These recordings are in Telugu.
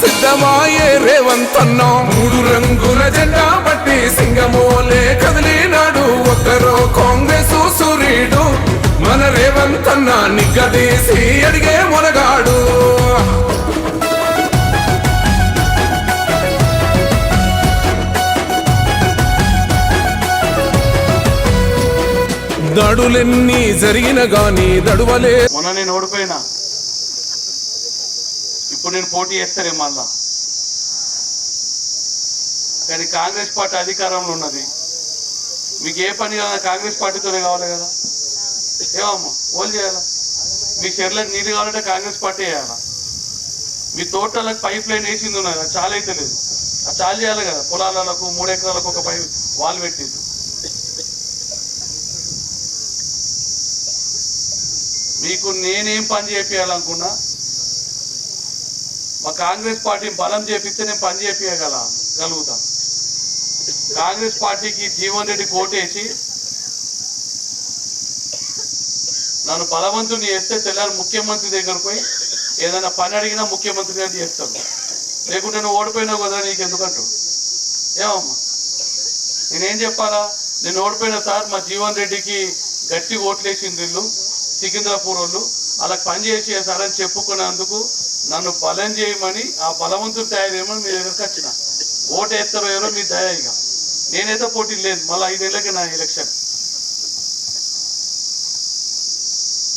సిద్ధమాయే రేవంతన్నో. మూడు రంగుల జెండా పట్టి సింగమోలే కదిలినాడు. ఒక్కరో కాంగ్రెస్ సూర్యుడు మన రేవంతన్న నిగ్గదీసి అడిగే మొనగాడు దడులెన్ని జరిగిన గాని దడువలే. మొన్న నేను ఓడిపోయినా. ఇప్పుడు నేను పోటీ చేస్తానే మళ్ళా. కానీ కాంగ్రెస్ పార్టీ అధికారంలో ఉన్నది. మీకు ఏ పని కావాలన్నా కాంగ్రెస్ పార్టీతోనే కావాలి కదా. ఏమమ్మా ఓల్ చేయాలా? మీ చెర్లకు నీళ్ళు కావాలంటే కాంగ్రెస్ పార్టీ చేయాలా? మీ తోటలకు పైప్ లైన్ వేసింది ఉన్నది అది చాలా అయితే లేదు. అది చాలు చేయాలి కదా. పొలాలకు మూడు ఎకరాలకు ఒక పైప్ వాల్ పెట్టింది. మీకు నేనేం పని చేపించాలనుకున్నా మా కాంగ్రెస్ పార్టీని బలం చేపిస్తే నేను పని చేపియగల గలుగుతా. కాంగ్రెస్ పార్టీకి జీవన్ రెడ్డి కోటేసి నన్ను బలవంతుని చేస్తే తెల్లారి ముఖ్యమంత్రి దగ్గరకు పోయి ఏదైనా పని అడిగినా ముఖ్యమంత్రి గారు చేస్తాను లేకుంటే నువ్వు ఓడిపోయినావు కదా నీకు ఎందుకంటు ఏమమ్మా? నేనేం చెప్పాలా? నేను ఓడిపోయిన సార్ మా జీవన్ రెడ్డికి గట్టి ఓట్లేసింది వీళ్ళు సికింద్రాపూర్ వాళ్ళు. అలా పని చేసి సార్ అని చెప్పుకున్నందుకు నన్ను బలం చేయమని ఆ బలవంతుడు తయారు చేయమని మీ దగ్గరకు వచ్చిన. ఓటు వేస్తారో ఎవరో మీ దయ నేనైతే పోటీ లేదు. మళ్ళీ ఐదేళ్ళకి నా ఎలక్షన్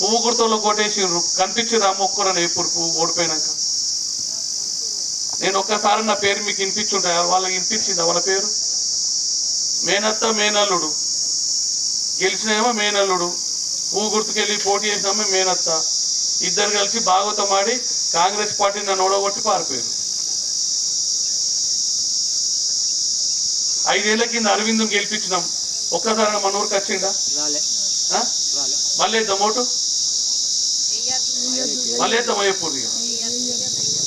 పువ్వు గుర్తంలో కొట్టేసిండ్రు. కనిపించిండ్రు అమ్మ ఒక్కరని ఎప్పుడు పువ్వు ఓడిపోయినాక. నేను ఒక్కసారి నా పేరు మీకు వినిపించుంటా. వాళ్ళకి వినిపించింది వాళ్ళ పేరు? మేనత్త మేనల్లుడు. గెలిచినేమో మేనల్లుడు. పువ్వు గుర్తుకెళ్ళి పోటీ చేసినామో మేనత్త. ఇద్దరు కలిసి భాగవతం ఆడి కాంగ్రెస్ పార్టీ నన్ను ఓడగొట్టి పారిపోయారు. ఐదేళ్ళ కింద అరవింద్ గెలిపించినాం. ఒక్కసారి మన ఊరికి వచ్చిండా ఆ? మళ్ళీ వేద్దాం ఓటు? మళ్ళీ వేద్దాం అయ్యప్పుడు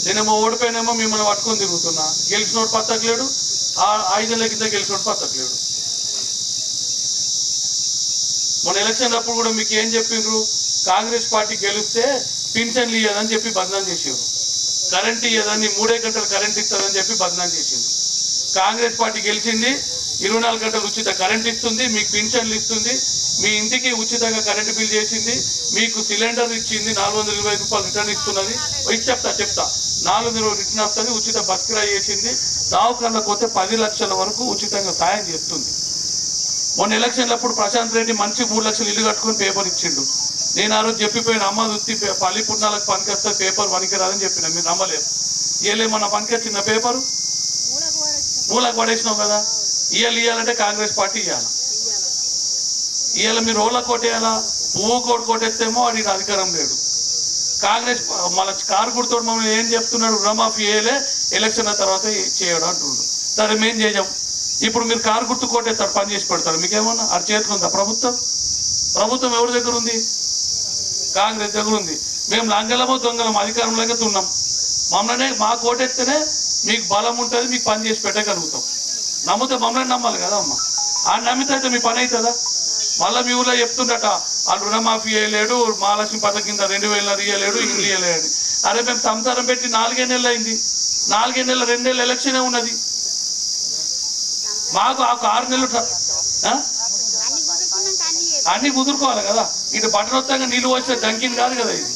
నేనేమో ఓడిపోయినేమో మిమ్మల్ని పట్టుకొని తిరుగుతున్నా. గెలిచినోడు పత్తకలేడు. ఆ ఐదేళ్ళ కింద గెలిచినోడు పత్తకలేడు. మొన్న ఎలక్షన్ అప్పుడు కూడా మీకు ఏం చెప్పిండ్రు? కాంగ్రెస్ పార్టీ గెలిస్తే పింఛన్లు ఇయ్యదని చెప్పి బంధనం చేసిండ్రు. కరెంట్ ఇయ్యదని మూడే గంటలు కరెంట్ ఇస్తుందని చెప్పి బంధం చేసిండ్రు. కాంగ్రెస్ పార్టీ గెలిచింది ఇరవై నాలుగు గంటలు ఉచిత కరెంట్ ఇస్తుంది మీకు పింఛన్లు ఇస్తుంది మీ ఇంటికి ఉచితంగా కరెంటు బిల్ చేసింది మీకు సిలిండర్ ఇచ్చింది నాలుగు వందల ఇరవై రూపాయలు రిటర్న్ ఇస్తున్నది. ఇచ్చి చెప్తా చెప్తా. నాలుగు వందల రిటర్న్ వస్తుంది ఉచిత బస్ చేసింది దావకన్నా పోతే పది లక్షల వరకు ఉచితంగా సాయం చేస్తుంది. మొన్న ఎలక్షన్లప్పుడు ప్రశాంత్ రెడ్డి మంచి మూడు లక్షలు ఇల్లు కట్టుకొని పేపర్ ఇచ్చిండు. నేను ఆ రోజు చెప్పిపోయిన అమ్మ దుత్తి పల్లి పుట్నాలకు పనికొస్తే పేపర్ పనికిరాదని చెప్పిన మీరు నమ్మలేదు ఇయ్యలేమన్నా పనికొచ్చిందా పేపరు? మూలకు పడేసినావు కదా. ఇవ్వాలి ఇయ్యాలంటే కాంగ్రెస్ పార్టీ ఇవ్వాలి ఇవాళ మీరు ఓళ్ళ కొట్టేయాలా? పువ్వు కోటు కొట్టేస్తేమో వాడి అధికారం లేడు కాంగ్రెస్ మన కారు గుర్తోడు మమ్మల్ని ఏం చెప్తున్నాడు? రుణమాఫీ చేయలే ఎలక్షన్ తర్వాత చేయడం అంటున్నాడు సరే మేం చేయం. ఇప్పుడు మీరు కారు గుర్తు కొట్టేస్తారు పని చేసి పెడతారు. మీకేమన్నా అది చేతుకుందా ప్రభుత్వం? ప్రభుత్వం ఎవరి దగ్గర ఉంది? కాంగ్రెస్ దగ్గర ఉంది. మేము లంగలమో దొంగలం అధికారంలోకి ఉన్నాం మమ్మల్ని మా కోటెత్తేనే మీకు బలం ఉంటుంది మీకు పని చేసి పెట్టగలుగుతాం. నమ్మితే మమ్మల్ని నమ్మాలి కదా అమ్మ. ఆ నమ్మితే అయితే మీ పని అవుతుందా మళ్ళీ మీ ఊళ్ళో చెప్తుండట వాళ్ళు రుణమాఫీ చేయలేడు మహాలక్ష్మి పథకం కింద రెండు వేలన్నర ఇయ్యలేడు ఇల్లు ఇయ్యలేడు అరే మేము సంసారం పెట్టి నాలుగే నెలలు అయింది నాలుగే నెలలు రెండేళ్ళు ఎలక్షనే ఉన్నది. మాకు ఆ ఆరు నెలలు అన్ని కుదుర్కోవాలి కుదురుకోవాలి కదా. ఇటు బట్టనొత్తంగా నీళ్ళు వచ్చే డంకిన్ కాదు కదా ఇది.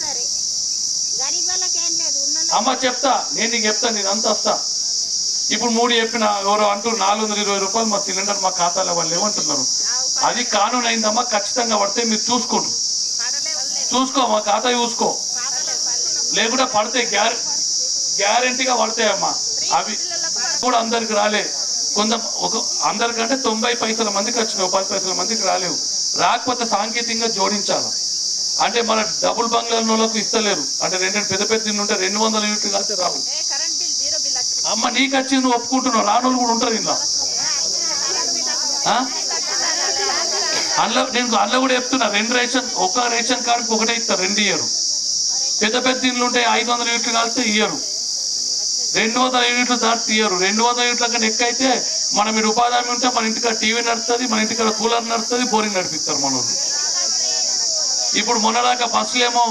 అమ్మ చెప్తా నేను నీకు చెప్తా నేను అంత వస్తా ఇప్పుడు మూడు చెప్పిన ఎవరో అంటూ నాలుగు వందల ఇరవై రూపాయలు మా సిలిండర్ మా ఖాతాలో వాళ్ళు ఏమంటున్నారు? అది కానూన్ అయిందమ్మా ఖచ్చితంగా పడితే మీరు చూసుకోండి. చూసుకో మా ఖాతా చూసుకో. లేకుండా పడితే గ్యారెంటీగా పడతాయమ్మా. అవి కూడా అందరికి రాలే. కొంత ఒక అందరికంటే తొంభై పైసల మందికి వచ్చినావు పది పైసల మందికి రాలేవు. రాకపోతే సాంకేతికంగా జోడించాలి. అంటే మన డబుల్ బంగ్లాల వాళ్ళకు ఇస్తలేరు. అంటే రెండు పెద్ద పెద్ద ఇల్లు ఉంటే రెండు వందల యూనిట్లు కలిసి రావు అమ్మ నీకు వచ్చింది నువ్వు ఒప్పుకుంటున్నావు. రానోళ్ళు కూడా ఉంటారు ఇంట్లో. అందులో నేను అందులో కూడా చెప్తున్నా రెండు రేషన్ ఒక రేషన్ కార్డుకి ఒకటే ఇస్తారు రెండు ఇయ్యరు. పెద్ద పెద్ద ఇండ్లు ఉంటే ఐదు వందల యూనిట్లు కలిస్తే ఇయ్యరు. రెండు వందల యూనిట్లు దాటి తీయరు రెండు వందల యూనిట్ల కన్నా ఎక్కువ అయితే మనం మీరు ఉపాధి హామీ ఉంటే మన ఇంటికాడ టీవీ నడుస్తుంది మన ఇంటికాడ కూలర్ నడుస్తుంది బోరింగ్ నడిపిస్తారు మన ఇప్పుడు ఇప్పుడు మొన్నదాకా బస్సులేమో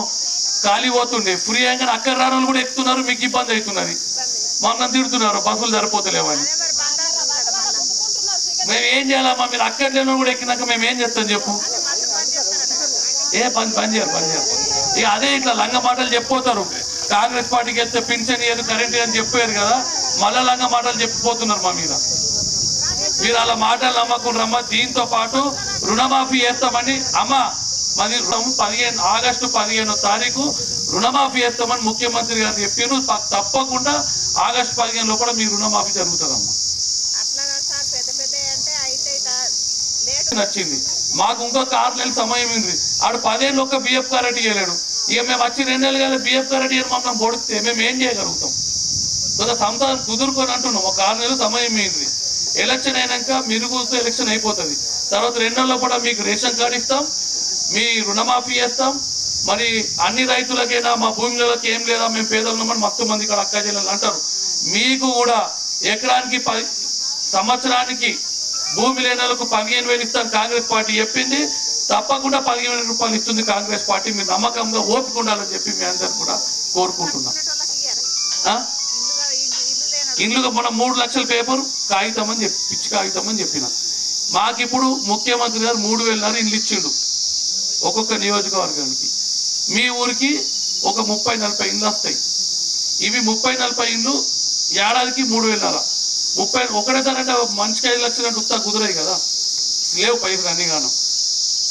ఖాళీ పోతుండే. ఫ్రీ అయ్యాక అక్కడ రాని కూడా ఎక్కుతున్నారు మీకు ఇబ్బంది అవుతున్నది మొన్న తిడుతున్నారు బస్సులు సరిపోతలేవని. మేము ఏం చేయాలమ్మా? మీరు అక్కడ లేని కూడా ఎక్కినాక మేము ఏం చేస్తాం చెప్పు? ఏ పని పని చేయరు పని చేయరు. ఇక అదే ఇట్లా లంగ మాటలు చెప్పిపోతారు. కాంగ్రెస్ పార్టీకి వెళ్తే పింఛన్ ఇయ్యదు కరెంట్ అని చెప్పారు కదా మళ్ళా మాటలు చెప్పిపోతున్నారు మా మీద. మీరు అలా మాటలు నమ్మకం రమ్మ దీంతో పాటు రుణమాఫీ చేస్తామని అమ్మ మరి రుణం పదిహేను ఆగస్టు పదిహేనో తారీఖు రుణమాఫీ చేస్తామని ముఖ్యమంత్రి గారు చెప్పారు తప్పకుండా ఆగస్టు పదిహేను లోపల మీ రుణమాఫీ జరుగుతుందమ్మా. నచ్చింది. మాకు ఇంకొక ఆరు నెలల సమయం ఉంది. ఆడు పదేళ్ళు ఒక్క బిఎఫ్ కరెంట్ ఇవ్వలేడు ఇక మేము వచ్చి రెండు నెలలు కదా బిఎఫ్ కరెంట్ ఇవ్వడం మమ్మల్ని పొడిస్తే మేము ఏం చేయగలుగుతాం? కొంత సంతానం కుదురుకొని అంటున్నాం. ఒక ఆరు నెలలు సమయం అయింది. ఎలక్షన్ అయినాక మిరుగుతో ఎలక్షన్ అయిపోతుంది. తర్వాత రెండు కూడా మీకు రేషన్ కార్డు ఇస్తాం. మీ రుణమాఫీ చేస్తాం. మరి అన్ని రైతులకైనా మా భూములకి ఏం లేదా మేము పేదలున్నామని మస్తు మంది ఇక్కడ అక్క జిల్లాలు అంటారు. మీకు కూడా ఎకరానికి పది సంవత్సరానికి భూమి లేని పదిహేను వేలు ఇస్తాం. కాంగ్రెస్ పార్టీ చెప్పింది. తప్పకుండా పదిహేను రూపాయలు ఇస్తుంది కాంగ్రెస్ పార్టీ. మీరు నమ్మకంగా ఓపిక ఉండాలని చెప్పి మీ అందరు కూడా కోరుకుంటున్నాం. ఆ? ఇండ్లుగా మనం మూడు లక్షల పేపర్ కాగితం అని చెప్పి పిచ్చి కాగితం అని చెప్పిన. మాకిప్పుడు ముఖ్యమంత్రి గారు మూడు వేలన్నర ఇండ్లు ఇచ్చిండు ఒక్కొక్క నియోజకవర్గానికి. మీ ఊరికి ఒక ముప్పై నలభై ఇండ్లు వస్తాయి. ఇవి ముప్పై నలభై ఇండ్లు ఏడాదికి మూడు వేలన్నర ముప్పై ఒకటేసారి అంటే మంచికి ఐదు లక్షలు అంటే ఉత్తా కుదరాయి కదా. లేవు పైసలు అన్ని గాను.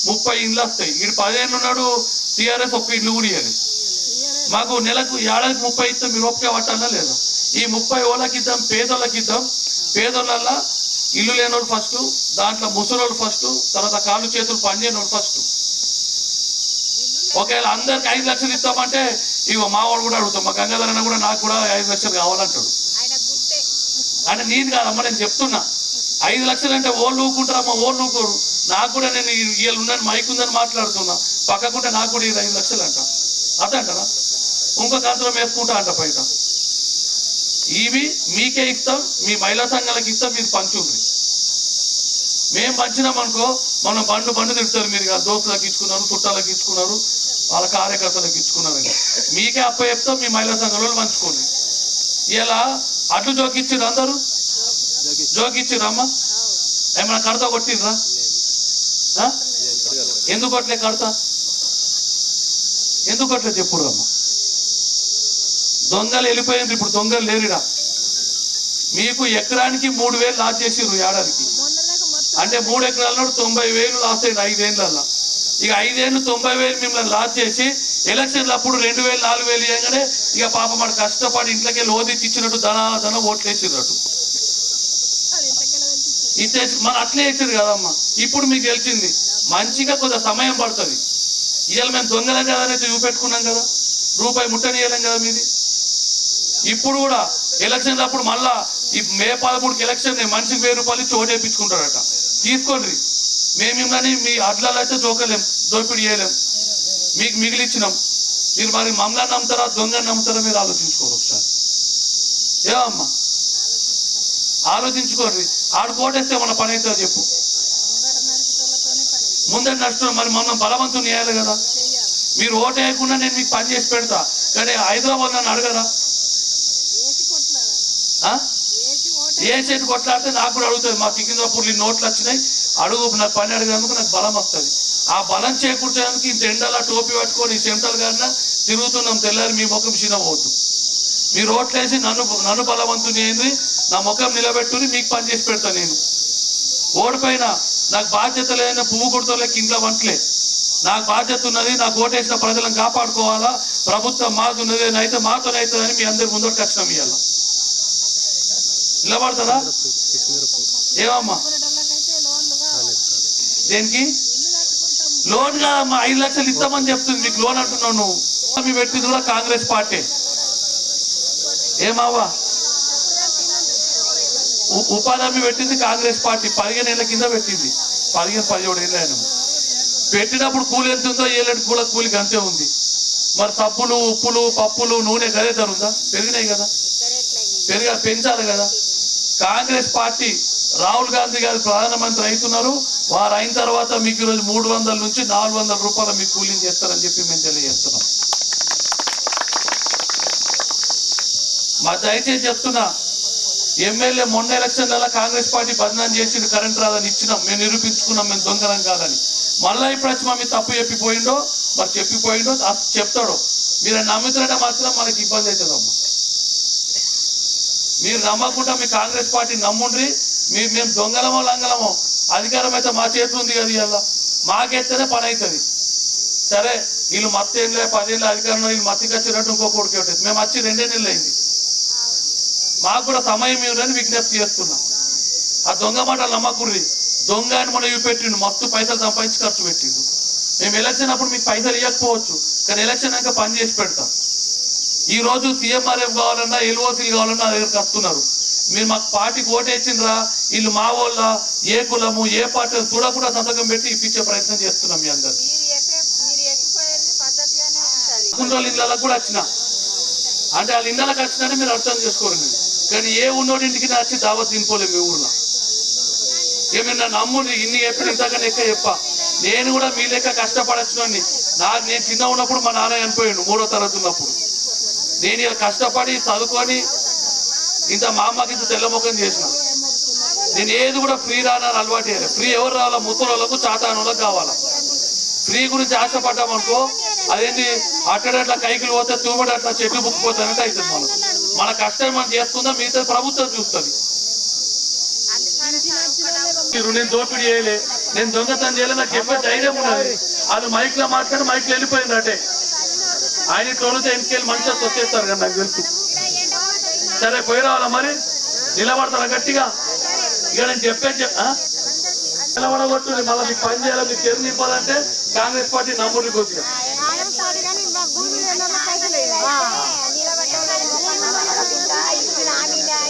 ముప్పై ఇండ్లు వస్తాయి. వీడు పదిహేను ఉన్నాడు టీఆర్ఎస్ ఒక్క ఇల్లు కూడా ఇవ్వాలి మాకు నెలకు ఏడాదికి ముప్పై ఇస్తే మీరు ఒప్పుగా పట్టాలా లేదా. ఈ ముప్పై ఓళ్ళకి ఇద్దాం పేదోళ్ళకి ఇద్దాం. పేదోళ్ళ ఇల్లు లేనోడు ఫస్ట్ దాంట్లో ముసలోడు ఫస్ట్ తర్వాత కాళ్ళు చేతులు పనిచేయనోడు ఫస్ట్. ఒకవేళ అందరికి ఐదు లక్షలు ఇస్తామంటే ఇగో మా వాడు కూడా అడుగుతాం మా గంగాధర అన్న కూడా నాకు కూడా ఐదు లక్షలు కావాలంటాడు. అంటే నీది కాదమ్మా నేను చెప్తున్నా. ఐదు లక్షలు అంటే ఓళ్ళు ఊకుంటారమ్మా ఓళ్ళు ఊకోరు. నాకు కూడా నేను వీళ్ళు ఉన్నాను మైక్ ఉందని మాట్లాడుతున్నా. పక్కకుంటే నాకు కూడా ఇది ఐదు లక్షలు అంట అదంటారా అంటారా ఇంకొక అంతరం వేసుకుంటా అంట బయట ఇవి మీకే ఇస్తాం మీ మహిళా సంఘాలకు ఇస్తాం మీరు పంచుండ్రి. మేము పంచినాం అనుకో మనం బండు బండు తిడతారు మీరు ఇక. దోస్తులకు ఇచ్చుకున్నారు చుట్టాలకు ఇచ్చుకున్నారు వాళ్ళ కార్యకర్తలకు ఇచ్చుకున్నారని మీకే అప్ప చెప్తాం మీ మహిళా సంఘంలో పంచుకోండి. ఇలా అట్లు జోకిచ్చిర్రు అందరూ? జోకిచ్చిర్రు అమ్మ ఏమైనా కడత కొట్టిర్రా? ఎందుకు అట్లే కడతా? ఎందుకు అట్లా చెప్పుడు దొంగలు వెళ్ళిపోయింది ఇప్పుడు దొంగలు లేరురా. మీకు ఎకరానికి మూడు వేలు లాస్ చేసిర్రు ఏడాదికి. అంటే మూడు ఎకరాల్లో తొంభై వేలు లాస్ అయింది ఐదేళ్ళల్లో ఇక ఐదేళ్ళు తొంభై వేలు మిమ్మల్ని లాస్ చేసి ఎలక్షన్లు అప్పుడు రెండు వేలు నాలుగు వేలు ఇవ్వగానే ఇక పాప మన కష్టపడి ఇంట్లోకి లోదిచ్చి ఇచ్చినట్టు ధన ధన ఓట్లు ఇంత మరి అట్లే వేసారు కదమ్మా. ఇప్పుడు మీకు తెలిసింది. మంచిగా కొంత సమయం పడుతుంది. ఇవాళ మేము దొంగలం కదా అనేది చూపెట్టుకున్నాం కదా. రూపాయి ముట్టనియలేం కదా మీది. ఇప్పుడు కూడా ఎలక్షన్ అప్పుడు మళ్ళా ఈ మే పదమూడుకి ఎలక్షన్ మనిషికి వెయ్యి రూపాయలు ఇచ్చి ఓటు వేయించుకుంటారట. తీసుకోండి. మేము మీ అడ్లలో అయితే జోకలేం దోపిడీ చేయలేం. మీకు మిగిలిచ్చినాం మీరు మరి మమ్మల్ని నమ్ముతారా దొంగని నమ్ముతారా మీరు ఆలోచించుకోరు ఒకసారి. ఏమమ్మా? ఆలోచించుకోండి. ఆడు కోటేస్తే మన పని అవుతుందో చెప్పు. ముందే నడుస్తున్నాం మరి మనం బలవంతుని చేయాలి కదా. మీరు ఓటేయకుండా వేయకుండా నేను మీకు పని చేసి పెడతా. కానీ హైదరాబాద్ నన్ను అడగరా? ఆ? ఏ చేతి కొట్లాడితే నాకు కూడా అడుగుతుంది. మా సికింద్రాపూర్లు నోట్లు వచ్చినాయి. అడుగు నాకు పని అడిగినందుకు నాకు బలం వస్తుంది. ఆ బలం చేకూర్చేందుకు ఇంత ఎండలా టోపీ పట్టుకొని సెంటల్ గారిన తిరుగుతున్నాం తెల్లారి మీ ముఖం చిన్నవద్దు మీరు ఓట్లేసి నన్ను నన్ను బలవంతుని అయింది నా ముఖం నిలబెట్టుని మీకు పని చేసి పెడతా నేను. ఓడిపోయినా నాకు బాధ్యత లేని పువ్వు కుడతలకి ఇంట్లో వంటలే. నాకు బాధ్యత ఉన్నది నాకు ఓటేసిన ప్రజలను కాపాడుకోవాలా ప్రభుత్వం మాకు ఉన్నది అయితే మాతోనైతుందని మీ అందరి ముందు కష్టం ఇవాళ నిలబడతారా? ఏమమ్మా? దేనికి? లోన్ కాదమ్మా ఐదు లక్షలు ఇస్తామని చెప్తుంది మీకు లోన్ అంటున్నావు నువ్వు. పెట్టింది కూడా కాంగ్రెస్ పార్టీ. ఏమావా ఉపాధి హామీ పెట్టింది కాంగ్రెస్ పార్టీ. పదిహేను ఏళ్ళ కింద పెట్టింది. పదిహేను పదిహేడు ఏళ్ళు ఆయన పెట్టినప్పుడు కూలి ఎంత ఉందో ఏళ్ళకి కూడా కూలికి అంతే ఉంది. మరి సబ్బులు ఉప్పులు పప్పులు నూనె గదే ధర ఉందా? పెరిగినాయి కదా. పెరిగా పెంచాలి కదా. కాంగ్రెస్ పార్టీ రాహుల్ గాంధీ గారు ప్రధానమంత్రి అవుతున్నారు. వారు అయిన తర్వాత మీకు ఈరోజు మూడు వందల నుంచి నాలుగు వందల రూపాయలు మీకు కూలింగ్ చేస్తారని చెప్పి మేము తెలియజేస్తున్నాం. మా దయచేసి చెప్తున్నా ఎమ్మెల్యే మొన్న ఎలక్షన్లలో కాంగ్రెస్ పార్టీ బదనాం చేసింది కరెంట్ రాదని ఇచ్చినాం మేము నిరూపించుకున్నాం మేము దొంగలం కాదని. మళ్ళా ఇప్పుడు వచ్చి మా మీద తప్పు చెప్పిపోయిండో మరి చెప్పిపోయిండో చెప్తాడు చెప్తాడో. మీరు నమ్ముతుంటే మాత్రం మనకి ఇబ్బంది అవుతుందమ్మా. మీరు నమ్మకుండా మీ కాంగ్రెస్ పార్టీ నమ్ముండ్రి మీరు మేము దొంగలమో లంగలమో అధికారం అయితే మా చేతి ఉంది కదా ఇలా మాకెత్తేనే పని అవుతుంది. సరే వీళ్ళు మత్తు పదేళ్ళు అధికారంలో వీళ్ళు మత్తికి వచ్చినట్టు ఇంకో కొడుకు ఉంటుంది మేము వచ్చి రెండే నెలలు అయింది మాకు కూడా సమయం ఇవ్వని విజ్ఞప్తి చేస్తున్నాం. ఆ దొంగ మాటలు నమ్మకుర్రి దొంగ అని మనం చూపెట్టిండు మత్తు పైసలు సంపాదించి ఖర్చు పెట్టిండు. మేము ఎలక్షన్ అప్పుడు మీకు పైసలు ఇవ్వకపోవచ్చు కానీ ఎలక్షన్ ఇంకా పని చేసి పెడతాం. ఈ రోజు సీఎంఆర్ఎఫ్ కావాలన్నా ఎల్ఓసీలు కావాలన్నా నా దగ్గరకు వస్తున్నారు. మీరు మాకు పార్టీకి ఓటేసిండ్రా వీళ్ళు మా వాళ్ళ ఏ కులము ఏ పార్టీ చూడకుండా సంతకం పెట్టి ఇప్పించే ప్రయత్నం చేస్తున్నాం మీ అందరు ఇళ్ళకి కూడా వచ్చిన. అంటే వాళ్ళ ఇళ్ళకి వచ్చినట్టు మీరు అర్థం చేసుకోరు. మీరు కానీ ఏ ఉన్నోడి ఇంటికి వచ్చి దావత్ తినిపోలేదు మీ ఊర్లో? ఏమైనా నమ్ముని ఇన్ని చెప్పిన ఇంతకన్నా లెక్క చెప్ప. నేను కూడా మీ లెక్క కష్టపడచ్చినోడిని నాకు నేను చిన్న ఉన్నప్పుడు మా నాన్న చనిపోయాడు మూడో తరగతి ఉన్నప్పుడు. నేను ఇలా కష్టపడి చదువుకొని ఇంత మా అమ్మకి ఇంత తెల్లముఖం చేసిన. నేను ఏది కూడా ఫ్రీ రానని అలవాటు చేయాలి. ఫ్రీ ఎవరు రావాలా? ముసలోళ్ళకు చాతానులకు కావాలా? ఫ్రీ గురించి ఆశపడ్డామనుకో అదేంటి అట్టడట్లా కైకిలు పోతే తూమడట్లా చెట్లు బుక్కిపోతానంటే అవుతుంది మనకు. మన కష్టం మనం చేసుకుందాం మిగతా ప్రభుత్వం చూస్తుంది. మీరు నేను దోపిడీ చేయలే నేను దొంగతనం చేయలే నాకు చెప్పే ధైర్యం ఉన్నది వాళ్ళు మైక్లో మాట్లాడి మైక్లో వెళ్ళిపోయింది అంటే. ఆయన తోలితే ఇంటికెళ్ళి మనిషి వచ్చేస్తారు కదా నాకు తెలుసు. సరే పోయి రావాలా మరి నిలబడతారా గట్టిగా? ఇక నేను చెప్పేది చెప్ ఆ? నిలబడగొట్టు మళ్ళీ మీకు పని చేయాలి మీకు ఎన్ని నింపాలంటే కాంగ్రెస్ పార్టీ నమ్ముడికి కొద్దిగా.